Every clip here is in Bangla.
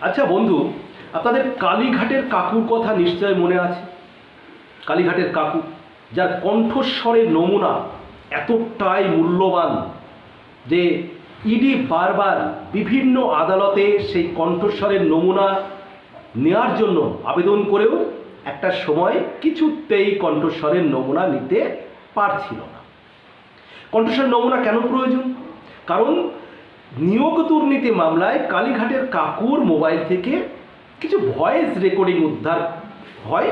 আচ্ছা বন্ধু, আপনাদের কালীঘাটের কাকুর কথা নিশ্চয় মনে আছে? কালীঘাটের কাকু, যার কণ্ঠস্বরের নমুনা এতটাই মূল্যবান যে ইডি বারবার বিভিন্ন আদালতে সেই কণ্ঠস্বরের নমুনা নেওয়ার জন্য আবেদন করেও একটা সময় কিছুতেই কণ্ঠস্বরের নমুনা নিতে পারছিল না। কণ্ঠস্বরের নমুনা কেন প্রয়োজন? কারণ নিয়োগ দুর্নীতি মামলায় কালীঘাটের কাকুর মোবাইল থেকে কিছু ভয়েস রেকর্ডিং উদ্ধার হয়।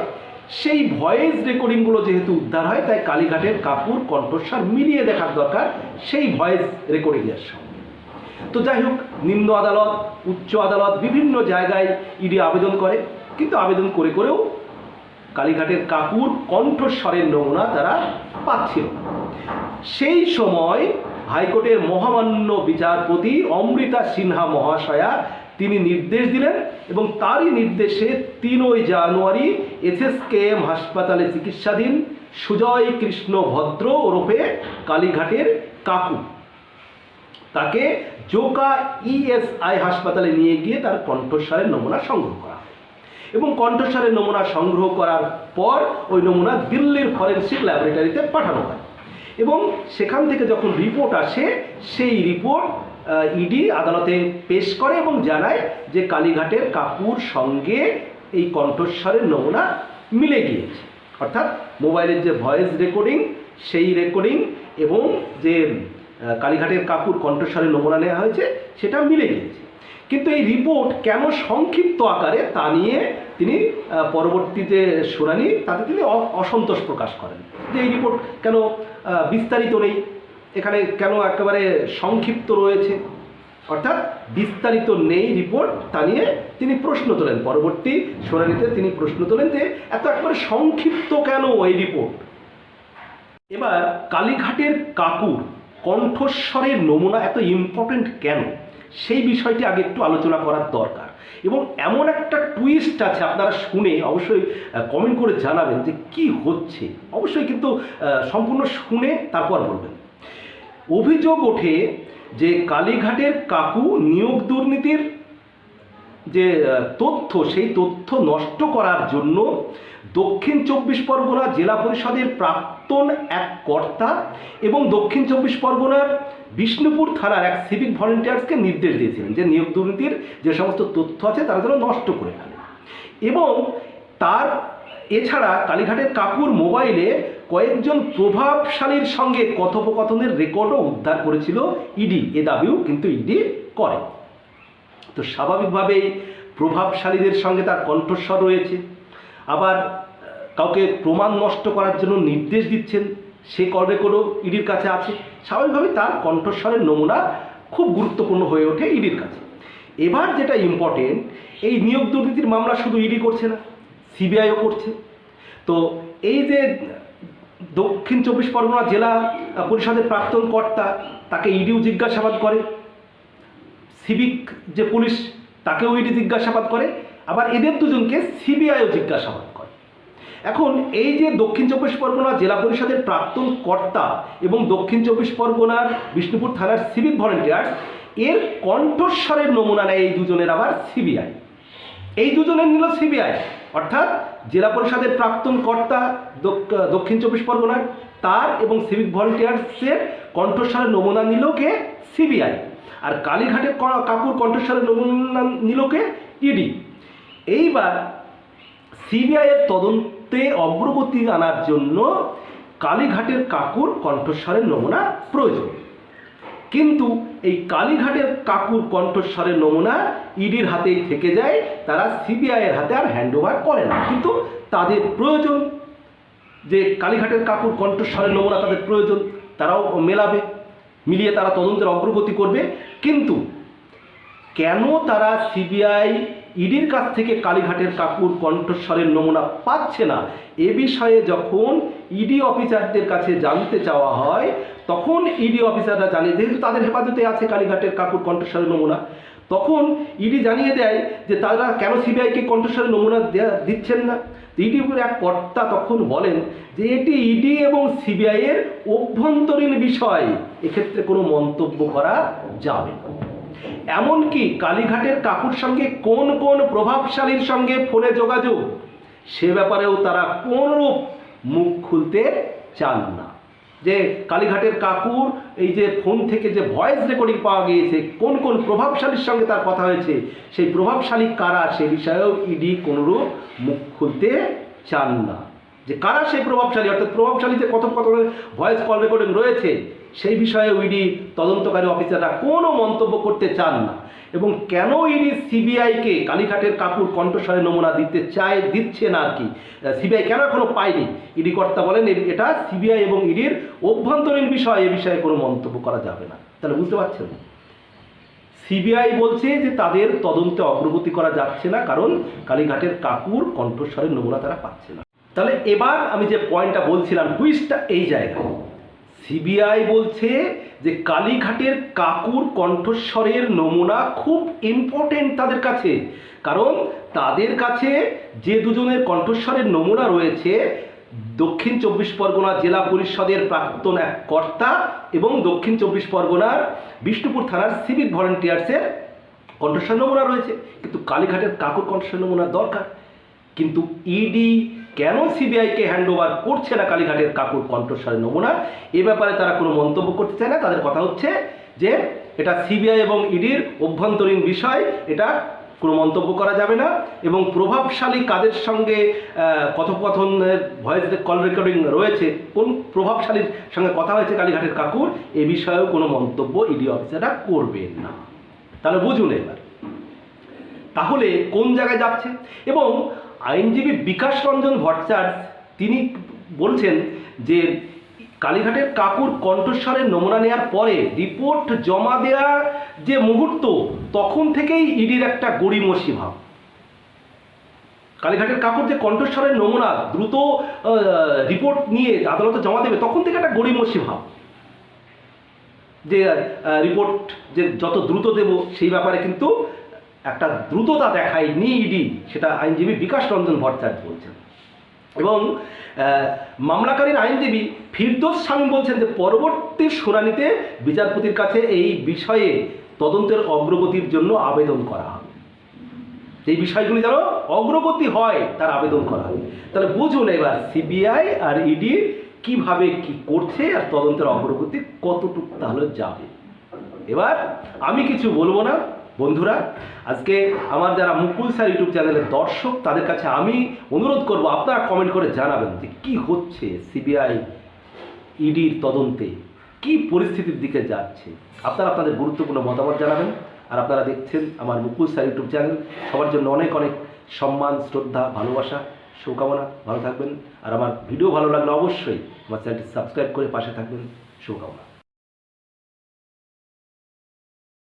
সেই ভয়েস রেকর্ডিংগুলো যেহেতু উদ্ধার হয়, তাই কালীঘাটের কাকুর কণ্ঠস্বর মিলিয়ে দেখার দরকার সেই ভয়েস রেকর্ডিংয়ের সঙ্গে। তো যাই হোক, নিম্ন আদালত, উচ্চ আদালত বিভিন্ন জায়গায় ইডি আবেদন করে, কিন্তু আবেদন করে করেও কালীঘাটের কাকুর কণ্ঠস্বরের নমুনা তারা পাচ্ছিল সেই সময় হাইকোর্টের মহামান্য বিচারপতি অমৃতা সিনহা মহাশয়া তিনি নির্দেশ দিলেন এবং তারই নির্দেশে তিনই জানুয়ারি এসএসকেএম হাসপাতালে চিকিৎসাধীন সুজয় কৃষ্ণ ভদ্র ওরফে কালীঘাটের কাকু। তাকে জোকা ইএসআই হাসপাতালে নিয়ে গিয়ে তার কণ্ঠস্বরের নমুনা সংগ্রহ করা হয়। এবং কণ্ঠস্বরের নমুনা সংগ্রহ করার পর ওই নমুনা দিল্লির ফরেন্সিক ল্যাবরেটরিতে পাঠানো হয়। এবং সেখান থেকে যখন রিপোর্ট আসে, সেই রিপোর্ট ইডি আদালতে পেশ করে এবং জানায় যে কালীঘাটের কাকুর সঙ্গে এই কণ্ঠস্বরের নমুনা মিলে গিয়েছে। অর্থাৎ মোবাইলের যে ভয়েস রেকর্ডিং সেই রেকর্ডিং এবং যে কালীঘাটের কাকুর কণ্ঠস্বরের নমুনা নেওয়া হয়েছে, সেটা মিলে গিয়েছে। কিন্তু এই রিপোর্ট কেন সংক্ষিপ্ত আকারে তা নিয়ে তিনি আহ, পরবর্তী যে শুনানি তাতে তিনি অসন্তোষ প্রকাশ করেন। যে এই রিপোর্ট কেন বিস্তারিত নেই? এখানে কেন একেবারে সংক্ষিপ্ত রয়েছে? অর্থাৎ বিস্তারিত নেই রিপোর্ট তা নিয়ে তিনি প্রশ্ন তোলেন। পরবর্তী শুনানিতে তিনি প্রশ্ন তোলেন যে এত একবারে সংক্ষিপ্ত কেন এই রিপোর্ট? এবার কালীঘাটের কাকুর কণ্ঠস্বরের নমুনা এত ইম্পর্ট্যান্ট কেন? সেই বিষয়টি আগে একটু আলোচনা করার দরকার। এবং এমন একটা টুইস্ট আছে আপনারা শুনে অবশ্যই কমেন্ট করে জানাবেন যে কি হচ্ছে। অবশ্যই কিন্তু সম্পূর্ণ শুনে তারপর বলবেন। অভিযোগ ওঠে যে কালীঘাটের কাকু নিয়োগ দুর্নীতির যে তথ্য, সেই তথ্য নষ্ট করার জন্য দক্ষিণ চব্বিশ পরগনা জেলা পরিষদের প্রাক্তন এক কর্তা এবং দক্ষিণ চব্বিশ পরগনার বিষ্ণুপুর থানার এক সিভিক ভলেন্টিয়ার্সকে নির্দেশ দিয়েছিলেন যে, নিয়োগ দুর্নীতির যে সমস্ত তথ্য আছে তারা যেন নষ্ট করে ফেলে। এবং তার এছাড়া কালীঘাটের কাকুর মোবাইলে কয়েকজন প্রভাবশালীর সঙ্গে কথোপকথনের রেকর্ডও উদ্ধার করেছিল ইডি, এ দাবিও কিন্তু ইডি করে। তো স্বাভাবিকভাবেই প্রভাবশালীদের সঙ্গে তার কণ্ঠস্বর রয়েছে। আবার কাউকে প্রমাণ নষ্ট করার জন্য নির্দেশ দিচ্ছেন, সে কল রেকর্ডও ইডির কাছে আছে। স্বাভাবিকভাবেই তার কণ্ঠস্বরের নমুনা খুব গুরুত্বপূর্ণ হয়ে ওঠে ইডির কাছে। এবার যেটা ইম্পর্টেন্ট এই নিয়োগ দুর্নীতির মামলা শুধু ইডি করছে না, সিবিআইও করছে। তো এই যে দক্ষিণ চব্বিশ পরগনা জেলা পরিষদের প্রাক্তন কর্তা, তাকে ইডিও জিজ্ঞাসাবাদ করে। সিভিক যে পুলিশ, তাকেও ইডি জিজ্ঞাসাবাদ করে। আবার এদের দুজনকে সিবিআইও জিজ্ঞাসাবাদ করে। এখন এই যে দক্ষিণ চব্বিশ পরগনা জেলা পরিষদের প্রাক্তন কর্তা এবং দক্ষিণ চব্বিশ পরগনার বিষ্ণুপুর থানার সিভিক ভলেন্টিয়ার্স এর কণ্ঠস্বরের নমুনা নেয় এই দুজনের আবার সিবিআই। এই দুজনের নিল সিবিআই। অর্থাৎ জেলা পরিষদের প্রাক্তন কর্তা দক্ষিণ চব্বিশ পরগনার তার এবং সিভিক ভলেন্টিয়ার্সের কণ্ঠস্বরের নমুনা নিল কে? সিবিআই। আর কালীঘাটের ক- কাকুর কণ্ঠস্বরের নমুনা নিল কে ইডি। এইবার সিবিআইয়ের তদন্তে অগ্রগতি আনার জন্য কালীঘাটের কাকুর কণ্ঠস্বরের নমুনা প্রয়োজন। কিন্তু এই কালীঘাটের কাকুর কণ্ঠস্বরের নমুনা ইডির হাতেই থেকে যায়, তারা সিবিআইয়ের হাতে আর হ্যান্ড ওভার করে না। কিন্তু তাদের প্রয়োজন, যে কালীঘাটের কাকুর কণ্ঠস্বরের নমুনা তাদের প্রয়োজন, তারাও মেলাবে। মিলিয়ে তারা তদন্তের অগ্রগতি করবে। কিন্তু কেন তারা সিবিআই ইডির কাছ থেকে কালীঘাটের কাকুর কণ্ঠস্বরের নমুনা পাচ্ছে না? এ বিষয়ে যখন ইডি অফিসারদের কাছে জানতে চাওয়া হয়, তখন ইডি অফিসাররা জানিয়ে যেহেতু তাদের হেফাজতে আছে কালীঘাটের কাকুর কণ্ঠস্বরের নমুনা, তখন ইডি জানিয়ে দেয় যে তারা কেন সিবিআইকে কণ্ঠস্বরের নমুনা দিচ্ছেন না। ইডি এক কর্তা তখন বলেন যে এটি ইডি এবং সিবিআই এর অভ্যন্তরীণ বিষয়। এক্ষেত্রে কোনো মন্তব্য করা যাবে না। এমনকি কালীঘাটের কাকুর সঙ্গে কোন কোন প্রভাবশালীর সঙ্গে ফোনে যোগাযোগ, সে ব্যাপারেও তারা কোনরূপ মুখ খুলতে চান না। যে কালীঘাটের কাকুর এই যে ফোন থেকে যে ভয়েস রেকর্ডিং পাওয়া গিয়েছে, কোন কোন প্রভাবশালীর সঙ্গে তার কথা হয়েছে, সেই প্রভাবশালী কারা সে বিষয়েও ইডি কোনোরূপ মুখ খুলতে চান না। যে কারা সেই প্রভাবশালী? অর্থাৎ প্রভাবশালী যে কথোপকথনের ভয়েস কল রেকর্ডিং রয়েছে। সেই বিষয়ে ইডি তদন্তকারী অফিসাররা কোনো মন্তব্য করতে চান না। এবং কেন ইডি সিবিআইকে কালীঘাটের কাকুর কণ্ঠস্বরে নমুনা দিতে চায়, দিচ্ছে না আর কি? সিবিআই কেন এখনও পায়নি? ইডি কর্তা বলেন এটা সিবিআই এবং ইডির অভ্যন্তরীণ বিষয়, এ বিষয়ে কোনো মন্তব্য করা যাবে না। তাহলে বুঝতে পারছেন? সিবিআই বলছে যে তাদের তদন্তে অগ্রগতি করা যাচ্ছে না, কারণ কালীঘাটের কাকুর কণ্ঠস্বরের নমুনা তারা পাচ্ছে না। তাহলে এবার আমি যে পয়েন্টটা বলছিলাম টুইস্টটা এই জায়গায়। সিবিআই বলছে যে কালীঘাটের কাকুর কণ্ঠস্বরের নমুনা খুব ইম্পর্টেন্ট তাদের কাছে। কারণ তাদের কাছে যে দুজনের কণ্ঠস্বরের নমুনা রয়েছে, দক্ষিণ চব্বিশ পরগনা জেলা পরিষদের প্রাক্তন এক কর্তা এবং দক্ষিণ চব্বিশ পরগনার বিষ্ণুপুর থানার সিভিক ভলেন্টিয়ার্সের কণ্ঠস্বর নমুনা রয়েছে। কিন্তু কালীঘাটের কাকুর কণ্ঠস্বর নমুনা দরকার। কিন্তু ইডি কেন সিবিআইকে হ্যান্ড ওভার করছে না কালীঘাটের কাকুর কণ্ঠস্বরের নমুনা? এ ব্যাপারে তারা কোনো মন্তব্য করতে চায় না। তাদের কথা হচ্ছে যে, এটা সিবিআই এবং ইডির অভ্যন্তরীণ বিষয়, এটা কোনো মন্তব্য করা যাবে না এবং প্রভাবশালী কাদের সঙ্গে কথোপকথনের ভয়েস কল রেকর্ডিং রয়েছে, কোন প্রভাবশালীর সঙ্গে কথা হয়েছে কালীঘাটের কাকুর, এ বিষয়েও কোনো মন্তব্য ইডি অফিসাররা করবেন না। তাহলে বুঝুন এবার। তাহলে কোন জায়গায় যাচ্ছে? এবং আইনজীবী বিকাশ রঞ্জন ভট্টাচার্য, তিনি বলছেন যে কালীঘাটের কাকুর কণ্ঠস্বরের নমুনা নেওয়ার পরে রিপোর্ট জমা দেওয়ার যে মুহূর্ত, তখন থেকেই ইডির একটা গড়িমসি ভাব। কালীঘাটের কাকুর যে কণ্ঠস্বরের নমুনা দ্রুত রিপোর্ট নিয়ে আদালতে জমা দেবে, তখন থেকে একটা গড়িমসি ভাব। যে রিপোর্ট যে যত দ্রুত দেব, সেই ব্যাপারে কিন্তু একটা দ্রুততা দেখায়নি ইডি সেটা আইনজীবী বিকাশ রঞ্জন ভট্টাচার্য বলছেন। এবং মামলাকারীর আইনজীবী ফিরদোস স্বামী বলছেন যে পরবর্তী শুনানিতে বিচারপতির কাছে এই বিষয়ে তদন্তের অগ্রগতির জন্য আবেদন করা হবে। এই বিষয়গুলি যেন অগ্রগতি হয়, তার আবেদন করা হবে। তাহলে বুঝুন এবার সিবিআই আর ইডি কীভাবে কি করছে আর তদন্তের অগ্রগতি কতটুকু তাহলে যাবে। এবার আমি কিছু বলব না বন্ধুরা, আজকে আমার যারা মুকুল স্যার ইউটিউব চ্যানেলের দর্শক, তাদের কাছে আমি অনুরোধ করব, আপনারা কমেন্ট করে জানাবেন যে কি হচ্ছে সিবিআই ইডির তদন্তে? কি পরিস্থিতির দিকে যাচ্ছে? আপনারা আপনাদের গুরুত্বপূর্ণ মতামত জানাবেন। আর আপনারা দেখছেন আমার মুকুল স্যার ইউটিউব চ্যানেল। সবার জন্য অনেক অনেক সম্মান, শ্রদ্ধা, ভালোবাসা, শুভকামনা। ভালো থাকবেন। আর আমার ভিডিও ভালো লাগলে অবশ্যই আমার চ্যানেলটি সাবস্ক্রাইব করে পাশে থাকবেন। শুভকামনা।